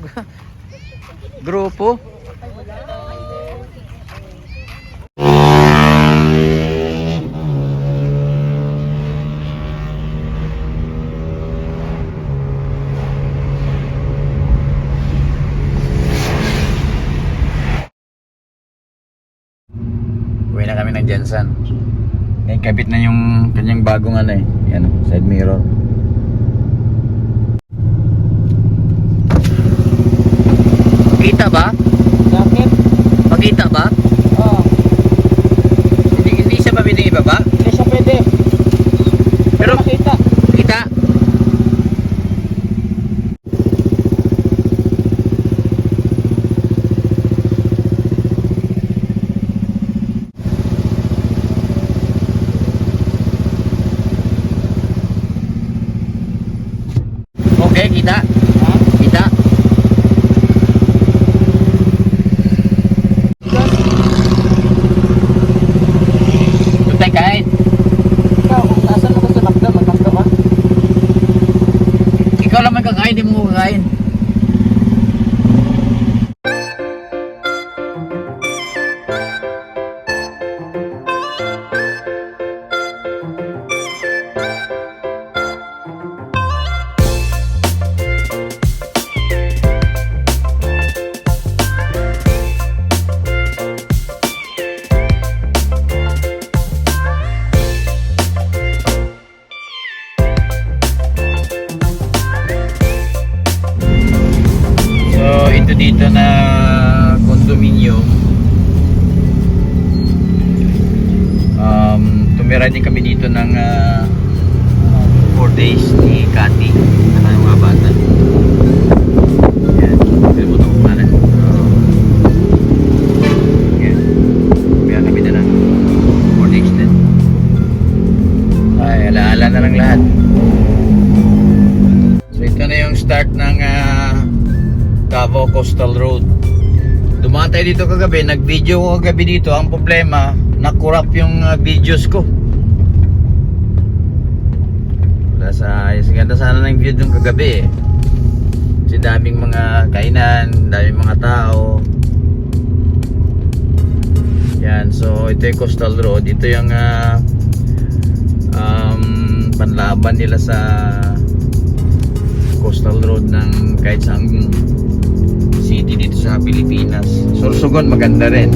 Grupo. Uwi na kami ng Jensen. Ngayon kabit na yung kanyang bagong ano eh. Yan, side mirror. Kita ba? Bakit? Pakita ba? Tayo dito kagabi, nag-video ko kagabi dito. Ang problema, nakurap yung ah, videos ko. Wala sa, yung ganda sana ng view dun kagabi eh. Kasi daming mga kainan, daming mga tao. Yan, so ito yung Coastal Road. Ito yung ah, um, panlaban nila sa coastal road ng kahit saang city dito sa Pilipinas. Sorsogon maganda rin.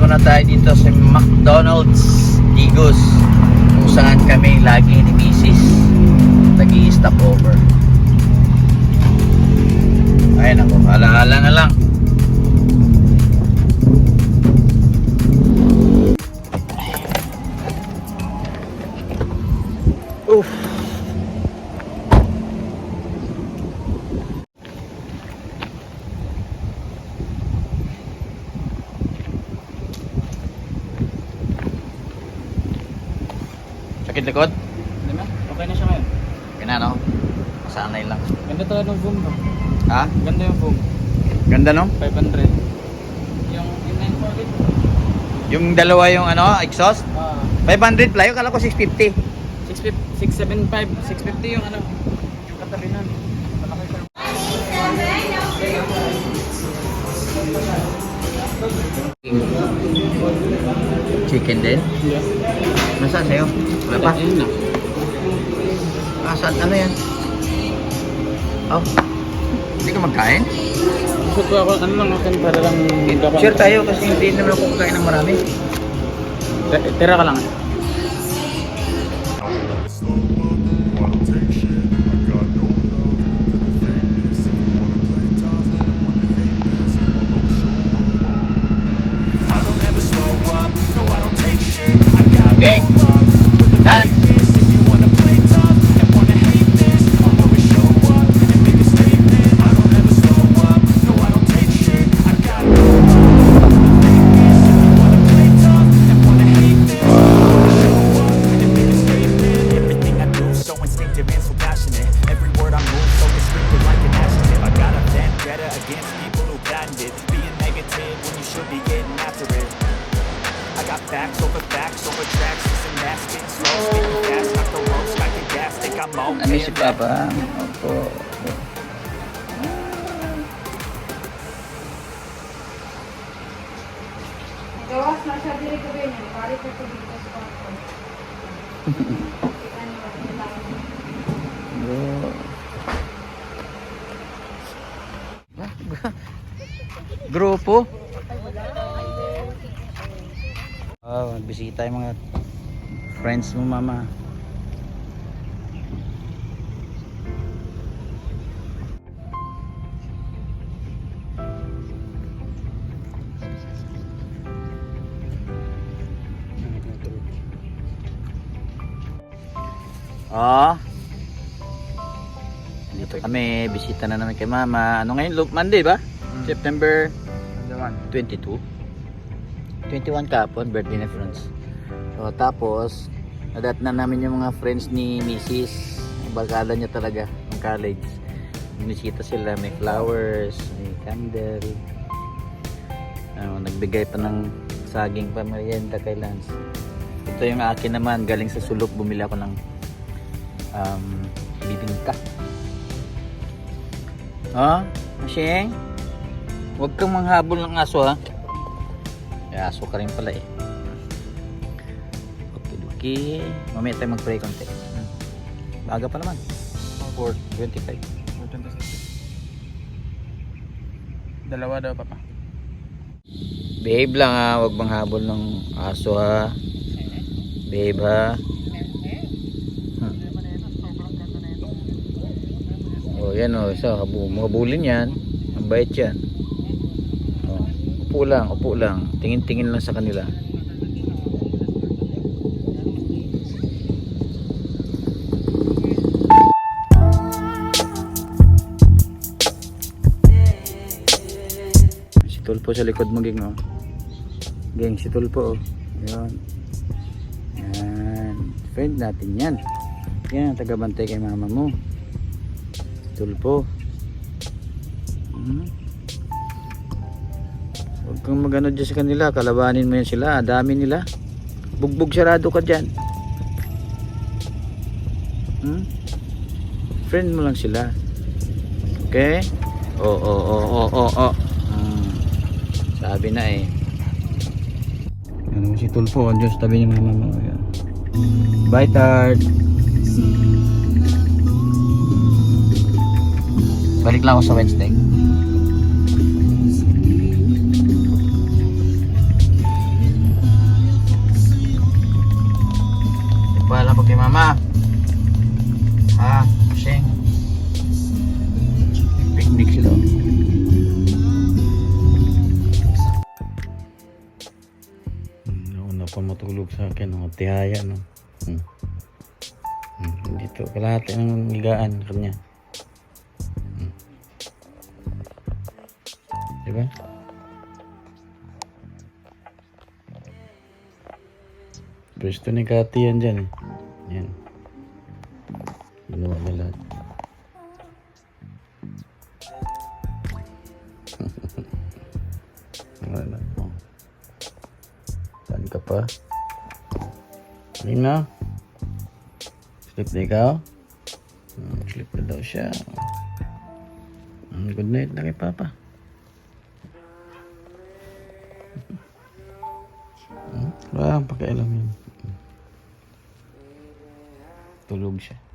Muna tayo dito sa McDonald's Digos kung saan kami lagi ni Mrs. nag stop over. Ayun ako, alaala na lang. Sakit likod? Hindi na? Okay na siya ngayon. Kinano? Sanay lang. Ganda talaga ng boom no? Ha? Ganda yung boom. Ganda no? 500. Yung inline quality. Yung dalawa yung ano, exhaust? Ah, 500 ply, kala ko 650. 650, 675, 650 yung ano. Chicken din? Yeah. Nasaan sa'yo? Wala pa? Ayun na. Nasaan? Ano yan? Oh. Hindi ka magkain? Gusto ko ako, ano lang natin para lang. Share tayo kasi hindi naman ako kakain ng marami. Tira ka lang. Okay. Si Papa. Opo. Gawas na siya diri ko ganyan. Balik ko dito sa kwarto. Kita niyo, kailangan. Grupo. Oh, nagbisita yung mga friends mo, mama. Ah. Dito kami, bisita na namin kay mama. Ano ngayon? Monday ba? September 22. 21 kapon, birthday ni friends. So, tapos, nadat na namin yung mga friends ni Mrs. Bagala niya talaga, ng college. Binisita sila, may flowers, may candle. Ano, nagbigay pa ng saging pa merienda kay Lance. Ito yung akin naman, galing sa sulok, bumili ako ng um, bibingka. Ha? Masyeng? Huwag kang manghabol ng aso ha. May aso ka rin pala eh. Okay, okay. Mamaya tayo mag-pray konti. Baga pa naman. 4.25. Dalawa daw papa. Behave lang ha. Huwag manghabol ng aso ha. Behave ha. Hmm. Oh, yan oh. So, habu habulin yan. Ang bait yan. Oh. Upo lang, upo lang. Tingin-tingin lang sa kanila. Si Tulpo sa likod mo, Ging, oh. Ging, si Tulpo, oh. Yan. Yan. Friend natin yan. Yan, tagabantay kay mama mo. Tulpo. Hmm. Huwag kang magano dyan sa kanila. Kalabanin mo yan sila. Dami nila. Bugbog sarado ka dyan. Hmm? Friend mo lang sila. Okay? Oo, oo, oo, oo, oo, oo. Hmm. Sabi na eh. Ano si Tulpo, Diyos tabi niya mama mo. Bye, Tart. Balik lang ako sa Wednesday. Wala pa kay mama. Ha, sheng. Picnic sila. Nauna pa matulog sa akin ng tihaya no. Hmm. hmm. Dito kalahati ng higaan kanya. Diba? Pwesto ni Kati yan dyan eh. Yan. Ginawa na lahat. Wala po. Saan ka pa? Ayun na. Sleep na ikaw? Hmm, sleep na daw siya. Hmm, good night na kay Papa. Wala kang pakialam yun. Tulog siya.